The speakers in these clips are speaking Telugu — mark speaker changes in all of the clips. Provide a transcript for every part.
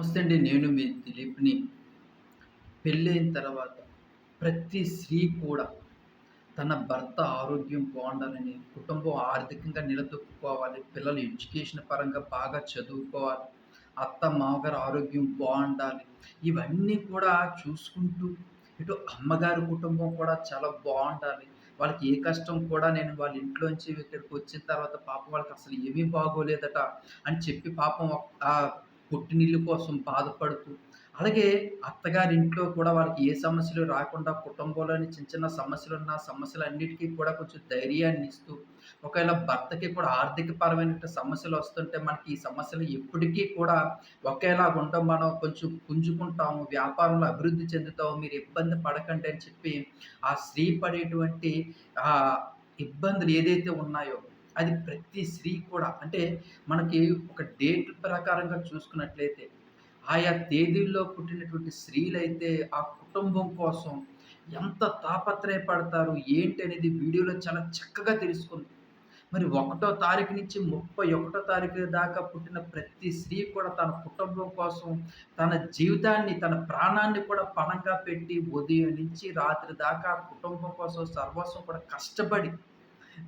Speaker 1: నమస్తే అండి నేను మీ దిలీప్‌ని. పెళ్ళైన తర్వాత ప్రతి స్త్రీ కూడా తన భర్త ఆరోగ్యం బాగుండాలని కుటుంబం ఆర్థికంగా నిలదొక్కుకోవాలి, పిల్లలు ఎడ్యుకేషన్ పరంగా బాగా చదువుకోవాలి, అత్త, మామగారు ఆరోగ్యం బాగుండాలి ఇవన్నీ కూడా చూసుకుంటూ ఇటు అమ్మగారి కుటుంబం కూడా చాలా బాగుండాలి వాళ్ళకి ఏ కష్టం కూడా నేను వాళ్ళ ఇంట్లోంచి ఇక్కడికి వచ్చిన తర్వాత పాపం వాళ్ళకి అసలు ఏమీ బాగోలేదట అని చెప్పి పాపం ఆ పుట్టినిల్లు కోసం బాధపడుతూ, అలాగే అత్తగారింట్లో కూడా వాళ్ళకి ఏ సమస్యలు రాకుండా కుటుంబంలోని చిన్న చిన్న సమస్యలు ఉన్న సమస్యలు సమస్యలన్నిటికీ కూడా కొంచెం ధైర్యాన్ని ఇస్తూ ఒకవేళ భర్తకి కూడా ఆర్థికపరమైన సమస్యలొస్తుంటే మనకి ఈ సమస్యలు ఎప్పటికీ కూడా ఒకేలా ఉంటాం మనం కొంచెం పుంజుకుంటాము, వ్యాపారంలో అభివృద్ధి చెందుతాము, మీరు ఇబ్బంది పడకండి అని చెప్పి ఆ స్త్రీ పడేటువంటి ఇబ్బందులు ఏదైతే ఉన్నాయో అది ప్రతి స్త్రీ కూడా అంటే మనకి ఒక డేట్ ప్రకారంగా చూసుకున్నట్లయితే, ఆయా తేదీల్లో పుట్టినటువంటి స్త్రీలైతే ఆ కుటుంబం కోసం ఎంత తాపత్రయపడతారు, ఏంటి అనేది వీడియోలో చాలా చక్కగా తెలుసుకుంది. మరి ఒకటో తారీఖు నుంచి 31 తారీఖు దాకా పుట్టిన ప్రతి స్త్రీ కూడా తన కుటుంబం కోసం తన జీవితాన్ని, తన ప్రాణాన్ని కూడా పణంగా పెట్టి ఉదయం నుంచి రాత్రి దాకా కుటుంబం కోసం సర్వస్వం కూడా కష్టపడి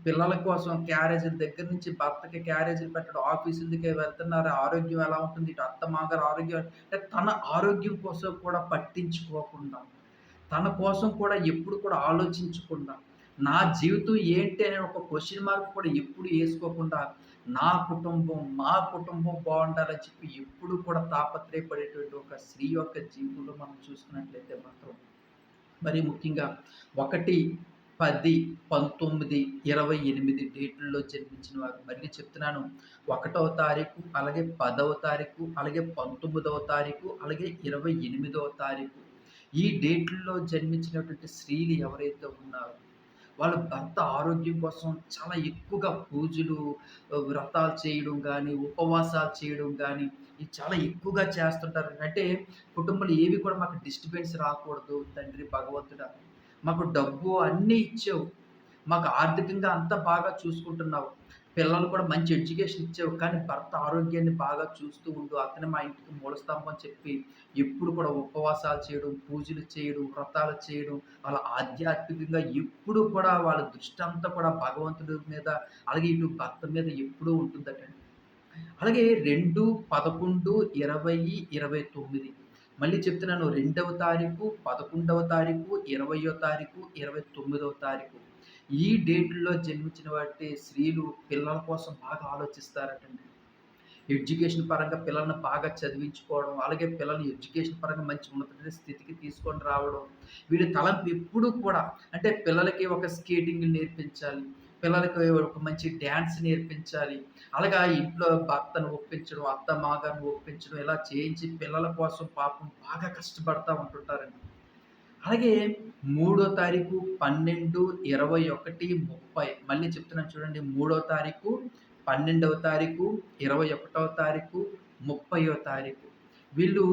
Speaker 1: పిల్లల కోసం క్యారేజీల దగ్గర నుంచి భర్తకి క్యారేజీలు పెట్టడం, ఆఫీసులకి వెళ్తున్నారు. ఆరోగ్యం ఎలా ఉంటుంది? ఇటు అత్త, మాగారు ఆరోగ్యం అంటే తన ఆరోగ్యం కోసం కూడా పట్టించుకోకుండా, తన కోసం కూడా ఎప్పుడు కూడా ఆలోచించకుండా, నా జీవితం ఏంటి అనే ఒక క్వశ్చన్ మార్క్ కూడా ఎప్పుడు వేసుకోకుండా నా కుటుంబం, మా కుటుంబం బాగుండాలని చెప్పి ఎప్పుడు కూడా తాపత్రయపడేటువంటి ఒక స్త్రీ యొక్క జీవితంలో మనం చూసుకున్నట్లయితే మాత్రం, మరి ముఖ్యంగా ఒకటి పది పంతొమ్మిది ఇరవై ఎనిమిది డేట్లలో జన్మించిన వారు. మళ్ళీ చెప్తున్నాను. ఒకటవ తారీఖు, అలాగే పదవ తారీఖు, అలాగే 19వ తారీఖు, అలాగే 28వ తారీఖు. ఈ డేట్లలో జన్మించినటువంటి స్త్రీలు ఎవరైతే ఉన్నారో, వాళ్ళ భర్త ఆరోగ్యం కోసం చాలా ఎక్కువగా పూజలు, వ్రతాలు చేయడం కానీ ఉపవాసాలు చేయడం కానీ ఇది చాలా ఎక్కువగా చేస్తుంటారు. అంటే కుటుంబంలో ఏవి కూడా మాకు డిస్టర్బెన్స్ రాకూడదు తండ్రి భగవంతుడు మాకు డబ్బు అన్నీ ఇచ్చావు. మాకు ఆర్థికంగా అంతా బాగా చూసుకుంటున్నావు. పిల్లలు కూడా మంచి ఎడ్యుకేషన్ ఇచ్చావు. కానీ భర్త ఆరోగ్యాన్ని బాగా చూస్తూ ఉండు. అతని మా ఇంటికి మూలస్తంభం అని చెప్పి ఎప్పుడు కూడా ఉపవాసాలు చేయడం, పూజలు చేయడం, వ్రతాలు చేయడం, వాళ్ళ ఆధ్యాత్మికంగా ఎప్పుడు కూడా వాళ్ళ దృష్టంతా కూడా భగవంతుడి మీద, అలాగే ఇటు భర్త మీద ఎప్పుడూ ఉంటుందట అలాగే 2, 11, 20, 29 మళ్ళీ చెప్తున్నాను. రెండవ తారీఖు, 11వ తారీఖు, 20వ తారీఖు, 29వ తారీఖు. ఈ డేట్లో జన్మించిన వాటి స్త్రీలు పిల్లల కోసం బాగా ఆలోచిస్తారటండి. ఎడ్యుకేషన్ పరంగా పిల్లల్ని బాగా చదివించుకోవడం, అలాగే పిల్లల్ని ఎడ్యుకేషన్ పరంగా మంచి ఉన్నత స్థితికి తీసుకొని రావడం. వీళ్ళ తలంపు ఎప్పుడూ కూడా అంటే పిల్లలకి ఒక స్కేటింగ్ నేర్పించాలి. పిల్లలకి ఒక మంచి డ్యాన్స్ నేర్పించాలి. అలాగా ఇంట్లో భర్తను ఒప్పించడం, అత్త, మామగారిని ఒప్పించడం ఇలా చేయించి పిల్లల కోసం పాపం బాగా కష్టపడతా ఉంటుంటారండి. అలాగే మూడో తారీఖు, 12, 21, 30 మళ్ళీ చెప్తున్నాను చూడండి. మూడో తారీఖు, 12వ తారీఖు, 21వ తారీఖు, 30వ తారీఖు. వీళ్ళు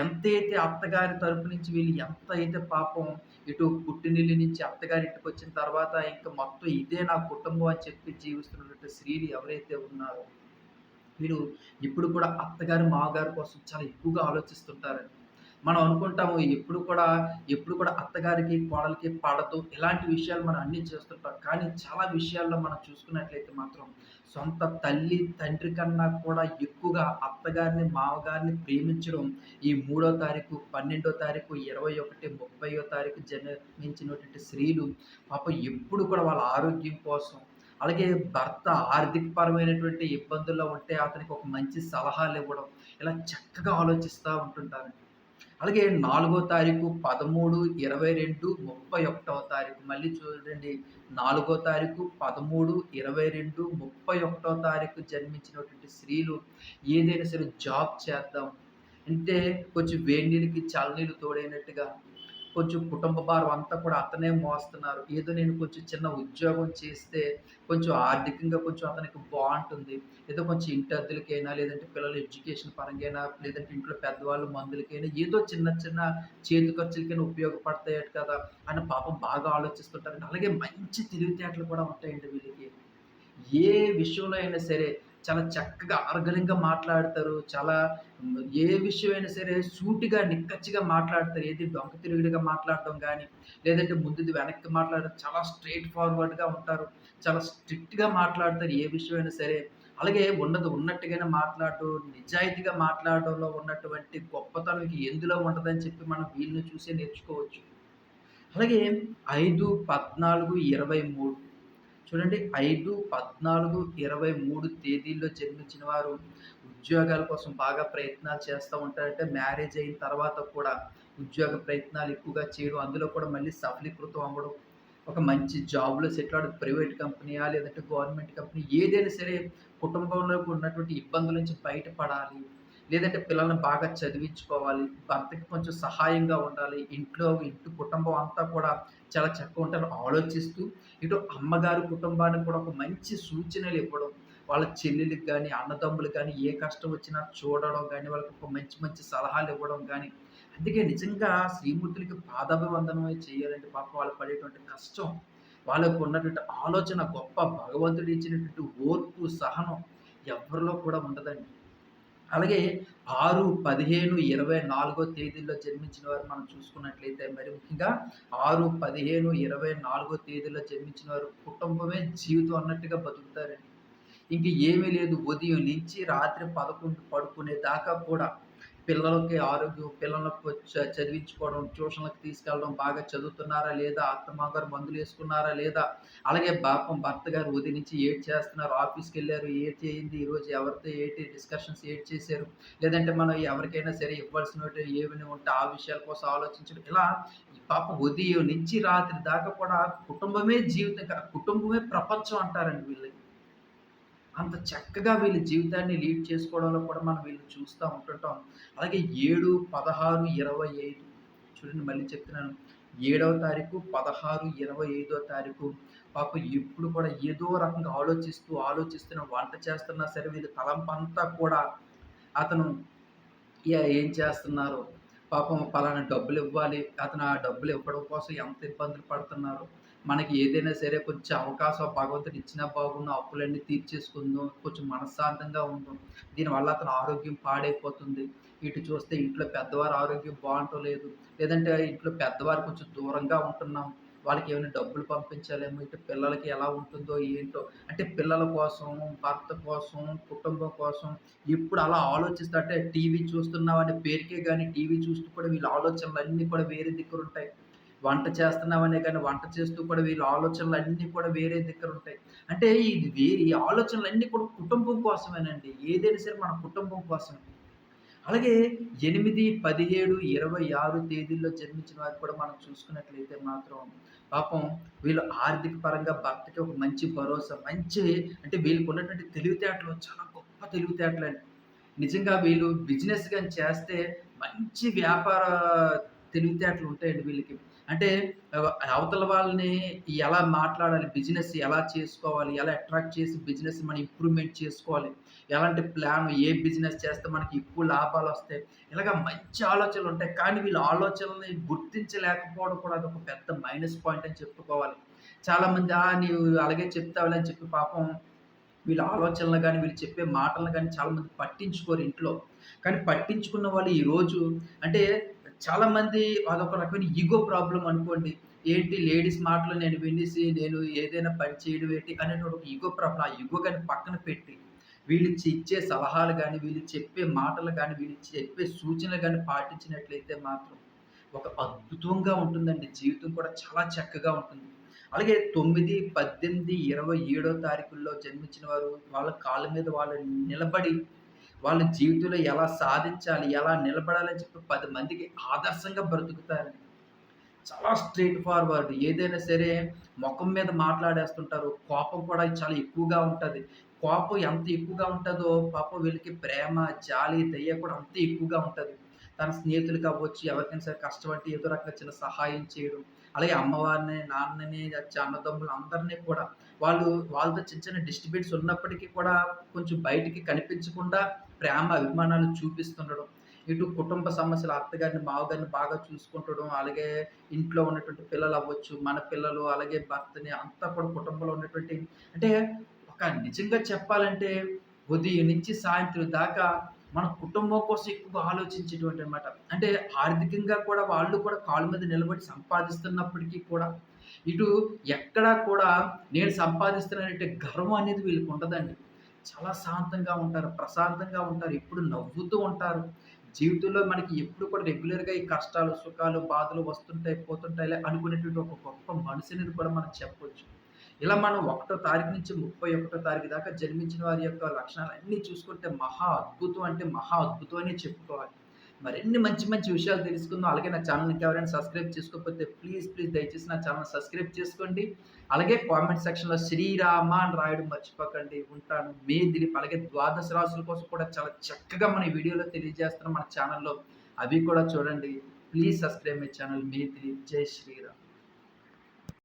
Speaker 1: ఎంతైతే అత్తగారి తరపు నుంచి వీళ్ళు ఎంత అయితే పాపం ఇటు పుట్టినిల్లి నుంచి అత్తగారింటికొచ్చిన తర్వాత ఇంక మొత్తం ఇదే నా కుటుంబం అని చెప్పి జీవిస్తున్నటువంటి స్త్రీలు ఎవరైతే ఉన్నారో, వీళ్ళు ఇప్పుడు కూడా అత్తగారు, మామగారి కోసం చాలా ఎక్కువగా ఆలోచిస్తుంటారండి. మనం అనుకుంటాము ఎప్పుడు కూడా ఎప్పుడు కూడా అత్తగారికి, కోడలికి పడదు. ఇలాంటి విషయాలు మనం అన్నీ చేస్తుంటాం. కానీ చాలా విషయాల్లో మనం చూసుకున్నట్లయితే మాత్రం సొంత తల్లి, తండ్రి కన్నా కూడా ఎక్కువగా అత్తగారిని, మామగారిని ప్రేమించడం ఈ మూడో తారీఖు, 12 తారీఖు, 21, 30 తారీఖు జన్మించినటువంటి స్త్రీలు పాపం ఎప్పుడు కూడా వాళ్ళ ఆరోగ్యం కోసం, అలాగే భర్త ఆర్థికపరమైనటువంటి ఇబ్బందుల్లో ఉంటే అతనికి ఒక మంచి సలహాలు ఇవ్వడం ఇలా చక్కగా ఆలోచిస్తూ ఉంటుంటారండి. అలాగే నాలుగో తారీఖు, 13, 22, 31వ తారీఖు మళ్ళీ చూడండి. నాలుగో తారీఖు, 13, 22, 31వ తారీఖు జన్మించినటువంటి స్త్రీలు ఏదైనా సరే జాబ్ చేద్దాం. అంటే కొంచెం వేడి నీళ్ళకి చల్లనీళ్ళు తోడైనట్టుగా, కొంచెం కుటుంబ భారం అంతా కూడా అతనే మోస్తున్నారు. ఏదో నేను కొంచెం చిన్న ఉద్యోగం చేస్తే కొంచెం ఆర్థికంగా కొంచెం అతనికి బాగుంటుంది ఏదో కొంచెం ఇంటర్దులకైనా లేదంటే పిల్లల ఎడ్యుకేషన్ పరంగైనా, లేదంటే ఇంట్లో పెద్దవాళ్ళు మందులకైనా ఏదో చిన్న చిన్న చేతి ఖర్చులకైనా ఉపయోగపడతాయట కదా! అని పాపం బాగా ఆలోచిస్తుంటారండి. అలాగే మంచి తెలివితేటలు కూడా ఉంటాయండి వీళ్ళకి. ఏ విషయంలో అయినా సరే చాలా చక్కగా అనర్గళంగా మాట్లాడతారు. చాలా ఏ విషయమైనా సరే సూటిగా, నిక్కచ్చిగా మాట్లాడతారు. ఏది డొంక తిరుగుడుగా మాట్లాడటం కానీ లేదంటే ముందుది వెనక్కి మాట్లాడడం చాలా స్ట్రైట్ ఫార్వర్డ్‌గా ఉంటారు. చాలా స్ట్రిక్ట్‌గా మాట్లాడతారు ఏ విషయమైనా సరే. అలాగే ఉన్నది ఉన్నట్టుగానే మాట్లాడటం, నిజాయితీగా మాట్లాడడంలో ఉన్నటువంటి గొప్పతనం ఎందులో ఉండదని చెప్పి మనం వీళ్ళని చూసే నేర్చుకోవచ్చు. అలాగే 5, 14, 23 చూడండి 5, 14, 23 తేదీల్లో జన్మించిన వారు ఉద్యోగాల కోసం బాగా ప్రయత్నాలు చేస్తూ ఉంటారంటే మ్యారేజ్ అయిన తర్వాత కూడా ఉద్యోగ ప్రయత్నాలు ఎక్కువగా చేయడం, అందులో కూడా మళ్ళీ సఫలీకృతం అవ్వడం, ఒక మంచి జాబ్‌లో సెటిల్ అవ్వడం. ప్రైవేట్ కంపెనీయా లేదంటే గవర్నమెంట్ కంపెనీ ఏదైనా సరే కుటుంబంలో ఉన్నటువంటి ఇబ్బందుల నుంచి బయటపడాలి. లేదంటే పిల్లల్ని బాగా చదివించుకోవాలి. భర్తకి కొంచెం సహాయంగా ఉండాలి. ఇంట్లో ఇంటి కుటుంబం అంతా కూడా చాలా చక్కగా ఉంటారు ఆలోచిస్తూ, ఇటు అమ్మగారి కుటుంబానికి కూడా ఒక మంచి సూచనలు ఇవ్వడం. వాళ్ళ చెల్లెలకు కానీ అన్నదమ్ములకు కానీ ఏ కష్టం వచ్చినా చూడడం కానీ వాళ్ళకి ఒక మంచి మంచి సలహాలు ఇవ్వడం కానీ అందుకే నిజంగా శ్రీమూర్తులకి పాదాభివందనమే చేయాలంటే పాప వాళ్ళు పడేటువంటి కష్టం, వాళ్ళకు ఉన్నటువంటి ఆలోచన గొప్ప భగవంతుడు ఇచ్చినటువంటి ఓర్పు, సహనం ఎవ్వరిలో కూడా ఉండదండి. అలాగే 6, 15, 24 తేదీల్లో జన్మించిన వారు మనం చూసుకున్నట్లయితే మరి ముఖ్యంగా 6, 15, 24 తేదీల్లో జన్మించిన వారు కుటుంబమే జీవితం అన్నట్టుగా బతుకుతారండి. ఇంక ఏమీ లేదు ఉదయం నుంచి రాత్రి 11 పడుకునే దాకా కూడా పిల్లలకి ఆరోగ్యం పిల్లలకు చ చదివించుకోవడం, ట్యూషన్లకు తీసుకెళ్ళడం, బాగా చదువుతున్నారా లేదా, అత్తమాగారు మందులు వేసుకున్నారా లేదా, అలాగే పాపం భర్త గారు ఉదయం నుంచి ఏటి చేస్తున్నారు, ఆఫీస్‌కెళ్ళారు, ఏటి అయింది ఈరోజు ఎవరితో ఏటి డిస్కషన్స్ ఏడ్ చేశారు, లేదంటే మనం ఎవరికైనా సరే ఇవ్వాల్సినవి ఏమైనా ఉంటే ఆ విషయాల కోసం ఆలోచించడం. ఇలా పాపం ఉదయం నుంచి రాత్రి దాకా కూడా కుటుంబమే జీవితం కుటుంబమే ప్రపంచం అంటారండి వీళ్ళకి. అంత చక్కగా వీళ్ళ జీవితాన్ని లీడ్ చేసుకోవడంలో కూడా మనం వీళ్ళు చూస్తూ ఉంటుంటాం. అలాగే 7, 16, 25 చూడండి మళ్ళీ చెప్తున్నాను. ఏడవ తారీఖు, 16, 25 తారీఖు పాపం ఎప్పుడు కూడా ఏదో రకంగా ఆలోచిస్తూ, ఆలోచిస్తున్న వంట చేస్తున్నా సరే వీళ్ళ తలంపంతా కూడా అతను ఏం చేస్తున్నారు? పాపం పలానా డబ్బులివ్వాలి. అతను ఆ డబ్బులు ఇవ్వడం కోసం ఎంత ఇబ్బందులు పడుతున్నారు. మనకి ఏదైనా సరే కొంచెం అవకాశం భగవంతుడు ఇచ్చినా బాగున్ను, అప్పులన్నీ తీర్చేసుకుందాం. కొంచెం మనశ్శాంతంగా ఉందాం. దీనివల్ల అతను ఆరోగ్యం పాడైపోతుంది. ఇటు చూస్తే ఇంట్లో పెద్దవారి ఆరోగ్యం బాగుంటో లేదు. లేదంటే ఇంట్లో పెద్దవారు కొంచెం దూరంగా ఉంటున్నాం. వాళ్ళకి ఏమైనా డబ్బులు పంపించాలేమో, ఇటు పిల్లలకి ఎలా ఉంటుందో ఏంటో. అంటే పిల్లల కోసం, భర్త కోసం, కుటుంబం కోసం ఎప్పుడు అలా ఆలోచిస్తే అంటే టీవీ చూస్తున్నాం అనే పేరుకే కానీ టీవీ చూస్తూ కూడా వీళ్ళ ఆలోచనలు అన్నీ కూడా వేరే దిక్కులుంటాయి. వంట చేస్తున్నామనే కానీ వంట చేస్తూ కూడా వీళ్ళ ఆలోచనలన్నీ కూడా వేరే దగ్గర ఉంటాయి అంటే ఇది వేరే ఈ ఆలోచనలన్నీ కూడా కుటుంబం కోసమేనండి. ఏదైనా సరే మన కుటుంబం కోసమే. అలాగే 8, 17, 26 తేదీల్లో జన్మించిన వారు కూడా మనం చూసుకున్నట్లయితే మాత్రం పాపం వీళ్ళు ఆర్థిక పరంగా భర్తకి ఒక మంచి భరోసా, మంచి అంటే వీళ్ళకున్నటువంటి తెలివితేటలు చాలా గొప్ప తెలివితేటలు అండి నిజంగా వీళ్ళు బిజినెస్ కానీ చేస్తే మంచి వ్యాపార తెలివితేటలు ఉంటాయండి వీళ్ళకి. అంటే అవతల వాళ్ళని ఎలా మాట్లాడాలి, బిజినెస్ ఎలా చేసుకోవాలి, ఎలా అట్రాక్ట్ చేసి బిజినెస్ మనం ఇంప్రూవ్‌మెంట్ చేసుకోవాలి, ఎలాంటి ప్లాన్ ఏ బిజినెస్ చేస్తే మనకి ఎక్కువ లాభాలు వస్తాయి ఇలాగ మంచి ఆలోచనలు ఉంటాయి కానీ వీళ్ళ ఆలోచనలని గుర్తించలేకపోవడం కూడా అదొక పెద్ద మైనస్ పాయింట్ అని చెప్పుకోవాలి. చాలామంది ఆ! నీవు అలాగే చెప్తావులే అని చెప్పి పాపం వీళ్ళ ఆలోచనలు కానీ వీళ్ళు చెప్పే మాటలను కానీ చాలామంది పట్టించుకోరు ఇంట్లో. కానీ పట్టించుకున్న వాళ్ళు ఈరోజు అంటే చాలామంది అదొక రకమైన ఈగో ప్రాబ్లం అనుకోండి. ఏంటి లేడీస్ మాటలు నేను వినేసి నేను ఏదైనా పని చేయడం ఏంటి అనేటువంటి ఒక ఈగో ప్రాబ్లం ఆ ఈగో కానీ పక్కన పెట్టి వీళ్ళు ఇచ్చే సలహాలు కానీ వీళ్ళు చెప్పే మాటలు కానీ వీళ్ళు చెప్పే సూచనలు కానీ పాటించినట్లయితే మాత్రం ఒక అద్భుతంగా ఉంటుందండి. జీవితం కూడా చాలా చక్కగా ఉంటుంది. అలాగే 9, 18, 27 తారీఖుల్లో జన్మించిన వారు వాళ్ళ కాళ్ళ మీద వాళ్ళు నిలబడి, వాళ్ళ జీవితంలో ఎలా సాధించాలి, ఎలా నిలబడాలని చెప్పి పది మందికి ఆదర్శంగా బ్రతుకుతారు చాలా స్ట్రైట్ ఫార్వర్డ్. ఏదైనా సరే ముఖం మీద మాట్లాడేస్తుంటారు. కోపం కూడా చాలా ఎక్కువగా ఉంటుంది కోపం ఎంత ఎక్కువగా ఉంటుందో పాపం వీళ్ళకి ప్రేమ, జాలి, దయ కూడా అంతే ఎక్కువగా ఉంటుంది తన స్నేహితులు కావచ్చు ఎవరికైనా సరే కష్టం అంటే ఏదో రకంగా చిన్న సహాయం చేయడం. అలాగే అమ్మవారిని, నాన్నని, అన్నదమ్ములు అందరిని కూడా వాళ్ళు వాళ్ళతో చిన్న చిన్న డిస్ట్రిబ్యూట్స్ ఉన్నప్పటికీ కూడా కొంచెం బయటికి కనిపించకుండా ప్రేమ, అభిమానాలు చూపిస్తుండడం. ఇటు కుటుంబ సమస్యలు అత్తగారిని, మావగారిని బాగా చూసుకుంటడం. అలాగే ఇంట్లో ఉన్నటువంటి పిల్లలు అవ్వచ్చు మన పిల్లలు, అలాగే భర్తని అంతా కూడా కుటుంబంలో ఉన్నటువంటి అంటే ఒక నిజంగా చెప్పాలంటే ఉదయం నుంచి సాయంత్రం దాకా మన కుటుంబం కోసం ఎక్కువగా ఆలోచించేటువంటి అనమాట అంటే ఆర్థికంగా కూడా వాళ్ళు కూడా కాళ్ళ మీద నిలబడి సంపాదిస్తున్నప్పటికీ కూడా ఇటు ఎక్కడా కూడా నేను సంపాదిస్తున్నానంటే గర్వం అనేది వీళ్ళకి ఉండదండి చాలా శాంతంగా ఉంటారు ప్రశాంతంగా ఉంటారు ఎప్పుడు నవ్వుతూ ఉంటారు. జీవితంలో మనకి ఎప్పుడు కూడా రెగ్యులర్గా ఈ కష్టాలు సుఖాలు బాధలు వస్తుంటాయి పోతుంటాయి అనుకునేటువంటి ఒక గొప్ప మనిషిని కూడా మనం చెప్పొచ్చు. ఇలా మనం ఒకటో తారీఖు నుంచి ముప్పై ఒకటో తారీఖు దాకా జన్మించిన వారి యొక్క లక్షణాలు అన్నీ చూసుకుంటే మహా అద్భుతం అంటే మహా అద్భుతం అని చెప్పుకోవాలి. మరిన్ని మంచి మంచి విషయాలు తెలుసుకుందాం. అలాగే నా ఛానల్ ఎవరైనా సబ్స్క్రైబ్ చేసుకోకపోతే ప్లీజ్ ప్లీజ్ దయచేసి నా ఛానల్ సబ్స్క్రైబ్ చేసుకోండి. అలాగే కామెంట్ సెక్షన్లో శ్రీరామ అని రాయడం మర్చిపోకండి. ఉంటాను. మే దిలీప్ అలాగే ద్వాదశ రాసుల కోసం కూడా చాలా చక్కగా మన వీడియోలో తెలియజేస్తున్నాం మన ఛానల్లో అవి కూడా చూడండి. Please subscribe my channel. మే దిలీప్. జై శ్రీరామ్.